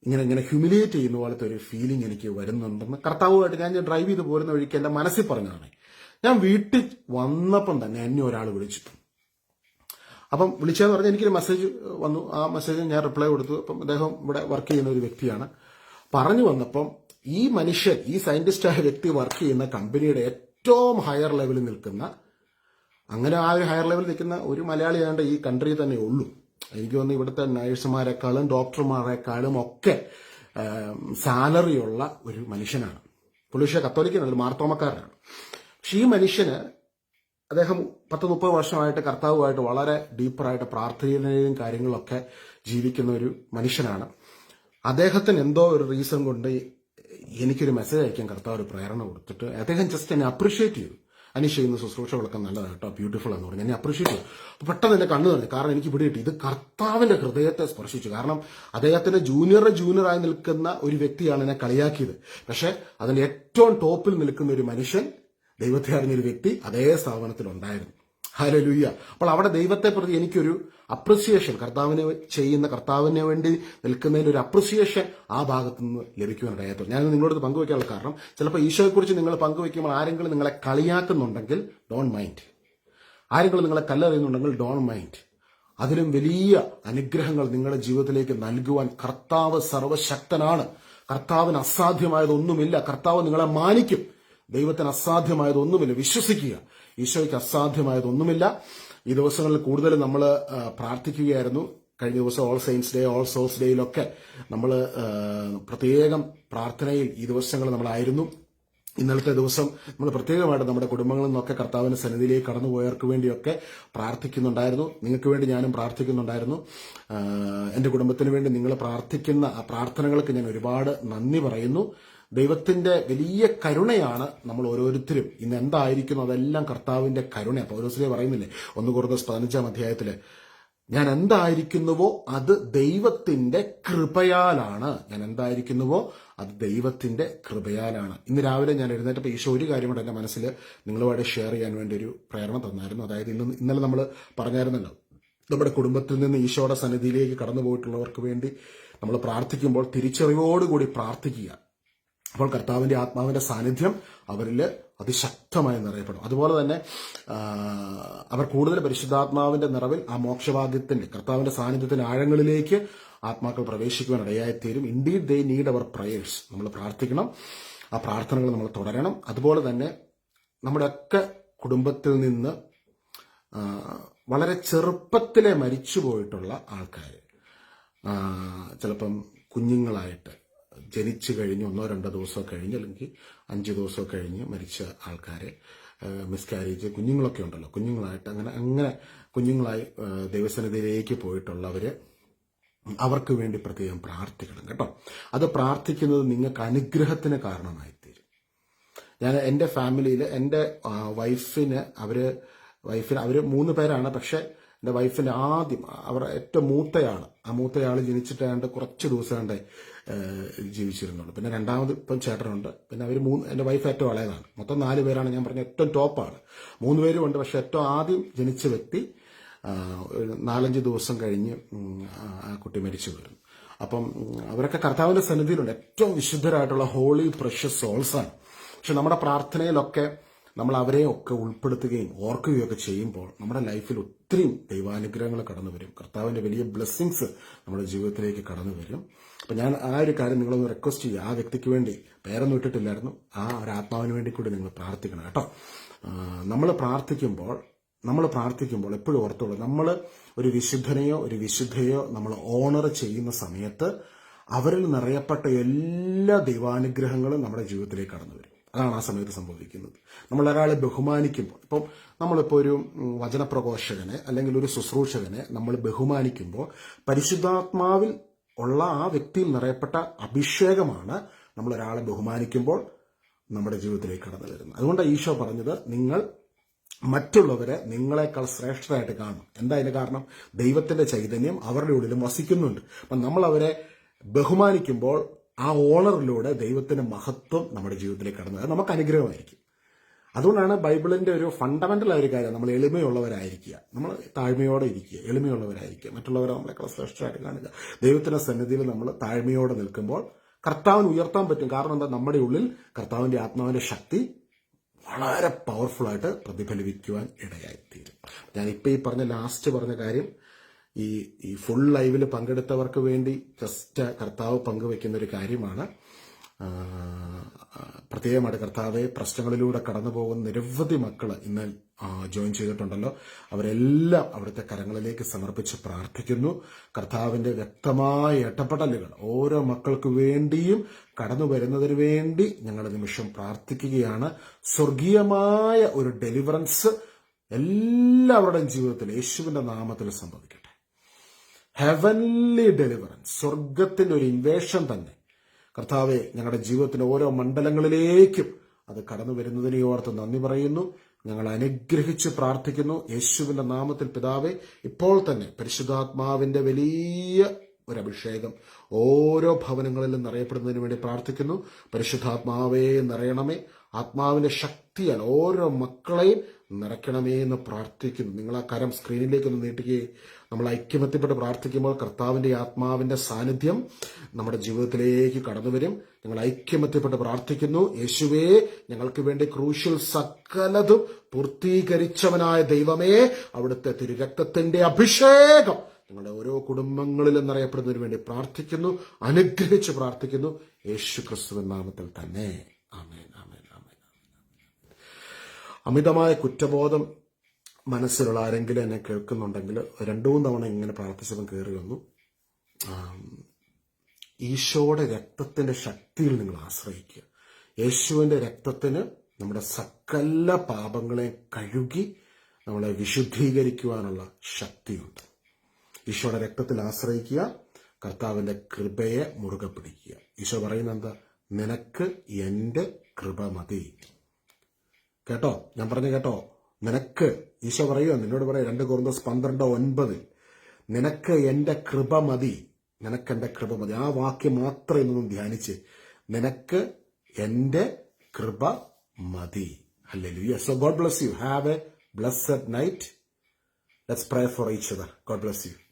ഇങ്ങനെ ഇങ്ങനെ ഹ്യൂമിലിയേറ്റ് ചെയ്യുന്ന പോലത്തെ ഒരു ഫീലിംഗ് എനിക്ക് വരുന്നുണ്ടെന്ന് കർത്താവുമായിട്ട് ഞാൻ ഡ്രൈവ് ചെയ്ത് പോരുന്ന വഴിക്ക് എന്റെ മനസ്സിൽ പറഞ്ഞതാണ്. ഞാൻ വീട്ടിൽ വന്നപ്പം തന്നെ എന്നെ ഒരാൾ വിളിച്ചു അപ്പം വിളിച്ചതെന്ന് പറഞ്ഞാൽ എനിക്കൊരു മെസ്സേജ് വന്നു. ആ മെസ്സേജ് ഞാൻ റിപ്ലൈ കൊടുത്തു. അപ്പം അദ്ദേഹം ഇവിടെ വർക്ക് ചെയ്യുന്ന ഒരു വ്യക്തിയാണ്. പറഞ്ഞു വന്നപ്പം ഈ മനുഷ്യൻ ഈ സയന്റിസ്റ്റ് സയന്റിസ്റ്റായ വ്യക്തി വർക്ക് ചെയ്യുന്ന കമ്പനിയുടെ ഏറ്റവും ഹയർ ലെവലിൽ നിൽക്കുന്ന അങ്ങനെ ആ ഒരു ഹയർ ലെവലിൽ നിൽക്കുന്ന ഒരു മലയാളി ആണ്ട് ഈ കൺട്രി തന്നെ ഉള്ളൂ. എനിക്ക് തോന്നുന്നു ഇവിടുത്തെ നഴ്സുമാരെക്കാളും ഡോക്ടർമാരെക്കാളും ഒക്കെ സാലറിയുള്ള ഒരു മനുഷ്യനാണ്. പുളിഷ കത്തോലിക്കനല്ല മാർത്തോമക്കാരനാണ്. പക്ഷെ ഈ മനുഷ്യന് അദ്ദേഹം പത്ത് മുപ്പത് വർഷമായിട്ട് കർത്താവുമായിട്ട് വളരെ ഡീപ്പറായിട്ട് പ്രാർത്ഥനയിലും കാര്യങ്ങളൊക്കെ ജീവിക്കുന്ന ഒരു മനുഷ്യനാണ്. അദ്ദേഹത്തിന് എന്തോ ഒരു റീസൺ കൊണ്ട് എനിക്കൊരു മെസ്സേജ് അയക്കാൻ കർത്താവ് ഒരു പ്രേരണ കൊടുത്തിട്ട് അദ്ദേഹം ജസ്റ്റ് എന്നെ അപ്രീഷിയേറ്റ് ചെയ്തു. അനീഷ് ചെയ്യുന്ന ശുശ്രൂഷകളൊക്കെ നല്ലതാണ് കേട്ടോ. ബ്യൂട്ടിഫുൾ എന്ന് പറഞ്ഞു. എന്നെ അപ്രീഷിയേറ്റ് ചെയ്തു. പെട്ടെന്ന് എന്നെ കണ്ണു തന്നെ കാരണം എനിക്ക് ഇവിടെ കിട്ടി. ഇത് കർത്താവിന്റെ ഹൃദയത്തെ സ്പർശിച്ചു. കാരണം അദ്ദേഹത്തിന്റെ ജൂനിയർ ജൂനിയറായി നിൽക്കുന്ന ഒരു വ്യക്തിയാണ് എന്നെ കളിയാക്കിയത്. പക്ഷെ അതിന്റെ ഏറ്റവും ടോപ്പിൽ നിൽക്കുന്ന ഒരു മനുഷ്യൻ ദൈവത്തെ അറിഞ്ഞൊരു വ്യക്തി അതേ സ്ഥാപനത്തിൽ ഉണ്ടായിരുന്നു ഹലലുയ്യ അപ്പോൾ അവിടെ ദൈവത്തെ പ്രതി എനിക്കൊരു അപ്രിസിയേഷൻ കർത്താവിനെ ചെയ്യുന്ന കർത്താവിന് വേണ്ടി നിൽക്കുന്നതിന്റെ ഒരു അപ്രിസിയേഷൻ ആ ഭാഗത്ത് നിന്ന് ലഭിക്കുവാനിടയായിരുന്നു ഞാൻ നിങ്ങളോട് പങ്കുവയ്ക്കാനുള്ള കാരണം ചിലപ്പോൾ ഈശോയെക്കുറിച്ച് നിങ്ങൾ പങ്കുവയ്ക്കുമ്പോൾ ആരെങ്കിലും നിങ്ങളെ കളിയാക്കുന്നുണ്ടെങ്കിൽ ഡോൺ മൈൻഡ് ആരെങ്കിലും നിങ്ങളെ കല്ലെറിയുന്നുണ്ടെങ്കിൽ ഡോൺ മൈൻഡ് അതിലും വലിയ അനുഗ്രഹങ്ങൾ നിങ്ങളുടെ ജീവിതത്തിലേക്ക് നൽകുവാൻ കർത്താവ് സർവശക്തനാണ്. കർത്താവിന് അസാധ്യമായതൊന്നുമില്ല. കർത്താവ് നിങ്ങളെ മാനിക്കും. ദൈവത്തിന് അസാധ്യമായതൊന്നുമില്ല. വിശ്വസിക്കുക. ഈശോയ്ക്ക് അസാധ്യമായതൊന്നുമില്ല. ഈ ദിവസങ്ങളിൽ കൂടുതൽ നമ്മൾ പ്രാർത്ഥിക്കുകയായിരുന്നു. കഴിഞ്ഞ ദിവസം all saints day all souls ഡേയിലൊക്കെ നമ്മൾ പ്രത്യേകം പ്രാർത്ഥനയിൽ ഈ ദിവസങ്ങൾ നമ്മളായിരുന്നു. ഇന്നലത്തെ ദിവസം നമ്മൾ പ്രത്യേകമായിട്ട് നമ്മുടെ കുടുംബങ്ങളിൽ നിന്നൊക്കെ കർത്താവിന്റെ സന്നിധിയിലേക്ക് കടന്നുപോയവർക്ക് വേണ്ടിയൊക്കെ പ്രാർത്ഥിക്കുന്നുണ്ടായിരുന്നു. നിങ്ങൾക്ക് വേണ്ടി ഞാനും പ്രാർത്ഥിക്കുന്നുണ്ടായിരുന്നു. എന്റെ കുടുംബത്തിന് വേണ്ടി നിങ്ങൾ പ്രാർത്ഥിക്കുന്ന ആ പ്രാർത്ഥനകൾക്ക് ഞാൻ ഒരുപാട് നന്ദി പറയുന്നു. ദൈവത്തിന്റെ വലിയ കരുണയാണ് നമ്മൾ ഓരോരുത്തരും. ഇന്ന് എന്തായിരിക്കുന്നു അതെല്ലാം കർത്താവിന്റെ കരുണ. പൗരോസിലെ പറയുന്നില്ലേ ഒന്ന് കുറഞ്ഞ പതിനഞ്ചാം അധ്യായത്തിൽ ഞാൻ എന്തായിരിക്കുന്നുവോ അത് ദൈവത്തിന്റെ കൃപയാലാണ്. ഞാൻ എന്തായിരിക്കുന്നുവോ അത് ദൈവത്തിന്റെ കൃപയാലാണ്. ഇന്ന് രാവിലെ ഞാൻ എഴുന്നേറ്റപ്പോൾ ഈശോ ഒരു കാര്യം കൂടെ എന്റെ മനസ്സിൽ നിങ്ങളുമായിട്ട് ഷെയർ ചെയ്യാൻ വേണ്ടി ഒരു പ്രേരണ തന്നായിരുന്നു. അതായത് ഇന്ന് ഇന്നലെ നമ്മൾ പറഞ്ഞായിരുന്നല്ലോ നമ്മുടെ കുടുംബത്തിൽ നിന്ന് ഈശോയുടെ സന്നിധിയിലേക്ക് കടന്നു പോയിട്ടുള്ളവർക്ക് വേണ്ടി നമ്മൾ പ്രാർത്ഥിക്കുമ്പോൾ തിരിച്ചറിവോടുകൂടി പ്രാർത്ഥിക്കുക. അപ്പോൾ കർത്താവിന്റെ ആത്മാവിന്റെ സാന്നിധ്യം അവരിൽ അതിശക്തമായി നിറയപ്പെടും. അതുപോലെ തന്നെ അവർ കൂടുതൽ പരിശുദ്ധാത്മാവിന്റെ നിറവിൽ ആ മോക്ഷവാദ്യത്തിന്റെ കർത്താവിന്റെ സാന്നിധ്യത്തിന്റെ ആഴങ്ങളിലേക്ക് ആത്മാക്കൾ പ്രവേശിക്കുവാൻ ഇടയായിത്തീരും. Indeed they need our prayers നമ്മൾ പ്രാർത്ഥിക്കണം. ആ പ്രാർത്ഥനകൾ നമ്മൾ തുടരണം. അതുപോലെ തന്നെ നമ്മുടെയൊക്കെ കുടുംബത്തിൽ നിന്ന് വളരെ ചെറുപ്പത്തിലെ മരിച്ചു പോയിട്ടുള്ള ആൾക്കാർ ചിലപ്പം കുഞ്ഞുങ്ങളായിട്ട് ജനിച്ചു കഴിഞ്ഞ് ഒന്നോ രണ്ടോ ദിവസമോ കഴിഞ്ഞ് അല്ലെങ്കിൽ അഞ്ച് ദിവസമോ കഴിഞ്ഞ് മരിച്ച ആൾക്കാരെ മിസ്കാരേജ് കുഞ്ഞുങ്ങളൊക്കെ ഉണ്ടല്ലോ. കുഞ്ഞുങ്ങളായിട്ട് അങ്ങനെ അങ്ങനെ കുഞ്ഞുങ്ങളായി ദൈവസന്നിധിയിലേക്ക് പോയിട്ടുള്ളവർ അവർക്ക് വേണ്ടി പ്രത്യേകം പ്രാർത്ഥിക്കണം കേട്ടോ. അത് പ്രാർത്ഥിക്കുന്നത് നിങ്ങൾക്ക് അനുഗ്രഹത്തിന് കാരണമായി തീരും ഞാൻ എന്റെ ഫാമിലിയിൽ എന്റെ വൈഫിന് അവർ വൈഫിന് അവർ മൂന്ന് പേരാണ് പക്ഷേ എന്റെ വൈഫിന്റെ ആദ്യം അവർ ഏറ്റവും മൂത്തയാൾ ആ മൂത്തയാൾ ജനിച്ചിട്ടാണ്ട് കുറച്ച് ദിവസം കണ്ടേ ജീവിച്ചിരുന്നുള്ളൂ. പിന്നെ രണ്ടാമത് ഇപ്പം ചേട്ടനുണ്ട്. പിന്നെ അവർ മൂന്ന് എന്റെ വൈഫ് ഏറ്റവും ഇളയതാണ്. മൊത്തം നാല് പേരാണ് ഞാൻ പറഞ്ഞ ഏറ്റവും ടോപ്പാണ് മൂന്ന് പേരും ഉണ്ട്. പക്ഷെ ഏറ്റവും ആദ്യം ജനിച്ച വ്യക്തി നാലഞ്ച് ദിവസം കഴിഞ്ഞ് ആ കുട്ടി മരിച്ചു വരുന്നു അപ്പം അവരൊക്കെ കർത്താവിന്റെ സന്നിധിയിലുണ്ട്. ഏറ്റവും വിശുദ്ധരായിട്ടുള്ള ഹോളി പ്രഷ്യസ് സോൾസാണ് പക്ഷെ നമ്മുടെ പ്രാർത്ഥനയിലൊക്കെ നമ്മൾ അവരെ ഒക്കെ ഉൾപ്പെടുത്തുകയും ഓർക്കുകയും ഒക്കെ ചെയ്യുമ്പോൾ നമ്മുടെ ലൈഫിൽ ഒത്തിരി ദൈവാനുഗ്രഹങ്ങൾ കടന്നു വരും. കർത്താവിന്റെ വലിയ ബ്ലെസ്സിങ്സ് നമ്മുടെ ജീവിതത്തിലേക്ക് കടന്നു വരും. അപ്പൊ ഞാൻ ആ ഒരു കാര്യം നിങ്ങളൊന്ന് റിക്വസ്റ്റ് ചെയ്യുക. ആ വ്യക്തിക്ക് വേണ്ടി പേരൊന്നും ഇട്ടിട്ടില്ലായിരുന്നു. ആ ഒരു ആത്മാവിന് വേണ്ടി കൂടി നിങ്ങൾ പ്രാർത്ഥിക്കണം കേട്ടോ. നമ്മൾ പ്രാർത്ഥിക്കുമ്പോൾ നമ്മൾ പ്രാർത്ഥിക്കുമ്പോൾ എപ്പോഴും ഓർത്തോളൂ നമ്മൾ ഒരു വിശുദ്ധനെയോ ഒരു വിശുദ്ധയോ നമ്മൾ ഓണർ ചെയ്യുന്ന സമയത്ത് അവരിൽ നിറയപ്പെട്ട എല്ലാ ദൈവാനുഗ്രഹങ്ങളും നമ്മുടെ ജീവിതത്തിലേക്ക് കടന്നു വരും. അതാണ് ആ സമയത്ത് സംഭവിക്കുന്നത്. നമ്മൾ ഒരാളെ ബഹുമാനിക്കുമ്പോൾ ഇപ്പം നമ്മളിപ്പോൾ ഒരു വചനപ്രഘോഷകനെ അല്ലെങ്കിൽ ഒരു ശുശ്രൂഷകനെ നമ്മൾ ബഹുമാനിക്കുമ്പോൾ പരിശുദ്ധാത്മാവിൽ ഉള്ള ആ വ്യക്തിയിൽ നിറയപ്പെട്ട അഭിഷേകമാണ് നമ്മൾ ഒരാളെ ബഹുമാനിക്കുമ്പോൾ നമ്മുടെ ജീവിതത്തിലേക്ക് കടന്നു വരുന്നത്. അതുകൊണ്ട് ഈശോ പറഞ്ഞത് നിങ്ങൾ മറ്റുള്ളവരെ നിങ്ങളെക്കാൾ ശ്രേഷ്ഠരായിട്ട് കാണും എന്താ അതിന് കാരണം? ദൈവത്തിന്റെ ചൈതന്യം അവരുടെ ഉള്ളിലും വസിക്കുന്നുണ്ട്. അപ്പം നമ്മൾ അവരെ ബഹുമാനിക്കുമ്പോൾ ആ ഓണറിലൂടെ ദൈവത്തിന്റെ മഹത്വം നമ്മുടെ ജീവിതത്തിലേക്ക് കടന്നു. വരും. അത് നമുക്ക് അനുഗ്രഹമായിരിക്കും. അതുകൊണ്ടാണ് ബൈബിളിന്റെ ഒരു ഫണ്ടമെന്റൽ ആയ ഒരു കാര്യം നമ്മൾ എളിമയുള്ളവരായിരിക്കുക. നമ്മൾ താഴ്മയോടെ ഇരിക്കുക. എളിമയുള്ളവരായിരിക്കുക. മറ്റുള്ളവരെ നമ്മളെക്കാൾ ശ്രേഷ്ഠമായിട്ട് കാണുക. ദൈവത്തിന്റെ സന്നിധിയിൽ നമ്മൾ താഴ്മയോടെ നിൽക്കുമ്പോൾ കർത്താവിന് ഉയർത്താൻ പറ്റും. കാരണം എന്താ? നമ്മുടെ ഉള്ളിൽ കർത്താവിന്റെ ആത്മാവിന്റെ ശക്തി വളരെ പവർഫുൾ ആയിട്ട് പ്രതിഫലിപ്പിക്കുവാൻ ഇടയായിത്തീരും. ഞാൻ ഇപ്പൊ ഈ പറഞ്ഞ ലാസ്റ്റ് പറഞ്ഞ കാര്യം ഈ ഈ ഫുൾ ലൈവിൽ പങ്കെടുത്തവർക്ക് വേണ്ടി ജസ്റ്റ് കർത്താവ് പങ്കുവെക്കുന്ന ഒരു കാര്യമാണ് പ്രത്യേകമായിട്ട് കർത്താവെ പ്രശ്നങ്ങളിലൂടെ കടന്നു പോകുന്ന നിരവധി മക്കൾ ഇന്ന് ജോയിൻ ചെയ്തിട്ടുണ്ടല്ലോ. അവരെല്ലാം അവിടുത്തെ കരങ്ങളിലേക്ക് സമർപ്പിച്ച് പ്രാർത്ഥിക്കുന്നു. കർത്താവിന്റെ വ്യക്തമായ ഇടപെടലുകൾ ഓരോ മക്കൾക്ക് വേണ്ടിയും കടന്നു വരുന്നതിന് വേണ്ടി ഞങ്ങൾ നിമിഷം പ്രാർത്ഥിക്കുകയാണ്. സ്വർഗീയമായ ഒരു ഡെലിവറൻസ് എല്ലാവരുടെയും ജീവിതത്തിൽ യേശുവിന്റെ നാമത്തിൽ സംഭവിക്കട്ടെ ഹെവൻലി ഡെലിവറൻസ് സ്വർഗത്തിന്റെ ഒരു ഇൻവേഷൻ തന്നെ. കർത്താവെ ഞങ്ങളുടെ ജീവിതത്തിന്റെ ഓരോ മണ്ഡലങ്ങളിലേക്കും അത് കടന്നു വരുന്നതിനെ ഓർത്ത് നന്ദി പറയുന്നു. ഞങ്ങൾ അനുഗ്രഹിച്ച് പ്രാർത്ഥിക്കുന്നു. യേശുവിന്റെ നാമത്തിൽ പിതാവെ ഇപ്പോൾ തന്നെ പരിശുദ്ധാത്മാവിന്റെ വലിയ ഒരു അഭിഷേകം ഓരോ ഭവനങ്ങളിലും നിറയപ്പെടുന്നതിന് വേണ്ടി പ്രാർത്ഥിക്കുന്നു. പരിശുദ്ധാത്മാവേ നിറയണമേ. ആത്മാവിന്റെ ശക്തിയാൽ ഓരോ മക്കളെയും നിറയ്ക്കണമേ എന്ന് പ്രാർത്ഥിക്കുന്നു. നിങ്ങൾ ആ കരം സ്ക്രീനിലേക്ക് ഒന്ന് നീട്ടുകയും. നമ്മൾ ഐക്യമത്യപ്പെട്ട് പ്രാർത്ഥിക്കുമ്പോൾ കർത്താവിന്റെ ആത്മാവിന്റെ സാന്നിധ്യം നമ്മുടെ ജീവിതത്തിലേക്ക് കടന്നു വരും. ഞങ്ങൾ ഐക്യമത്യപ്പെട്ട് പ്രാർത്ഥിക്കുന്നു. യേശുവേ ഞങ്ങൾക്ക് വേണ്ടി ക്രൂശിൽ സകലതും പൂർത്തീകരിച്ചവനായ ദൈവമേ അവിടുത്തെ തിരുരക്തത്തിന്റെ അഭിഷേകം ഞങ്ങളുടെ ഓരോ കുടുംബങ്ങളിലും എന്നറിയപ്പെടുന്നതിന് വേണ്ടി പ്രാർത്ഥിക്കുന്നു. അനുഗ്രഹിച്ച് പ്രാർത്ഥിക്കുന്നു. യേശു ക്രിസ്തുവിൻ നാമത്തിൽ തന്നെ. ആമേൻ. അമിതമായ കുറ്റബോധം മനസ്സിലുള്ള ആരെങ്കിലും എന്നെ കേൾക്കുന്നുണ്ടെങ്കിൽ രണ്ടു മൂന്ന് തവണ ഇങ്ങനെ പ്രാർത്ഥിച്ചപ്പം കയറി വന്നു. ഈശോയുടെ രക്തത്തിന്റെ ശക്തിയിൽ നിങ്ങൾ ആശ്രയിക്കുക. യേശുവിന്റെ രക്തത്തിന് നമ്മുടെ സകല പാപങ്ങളെ കഴുകി നമ്മളെ വിശുദ്ധീകരിക്കുവാനുള്ള ശക്തിയുണ്ട്. ഈശോയുടെ രക്തത്തിൽ ആശ്രയിക്കുക കർത്താവിന്റെ കൃപയെ മുറുകെ പിടിക്കുക. ഈശോ പറയുന്നത് എന്താ? നിനക്ക് എന്റെ കൃപ മതി. കേട്ടോ? ഞാൻ പറഞ്ഞു കേട്ടോ? നിനക്ക് ഈശോ പറയുക നിന്നോട് പറയാം രണ്ട് കുറുന്തസ് പന്ത്രണ്ട് ഒൻപത്. നിനക്ക് എന്റെ കൃപ മതി. നിനക്ക് എന്റെ കൃപ മതി. ആ വാക്യം മാത്രം ഇന്നൊന്നും ധ്യാനിച്ച് നിനക്ക് എന്റെ കൃപ മതി. അല്ലേ hallelujah so God bless you have a blessed night let's pray for each other God bless you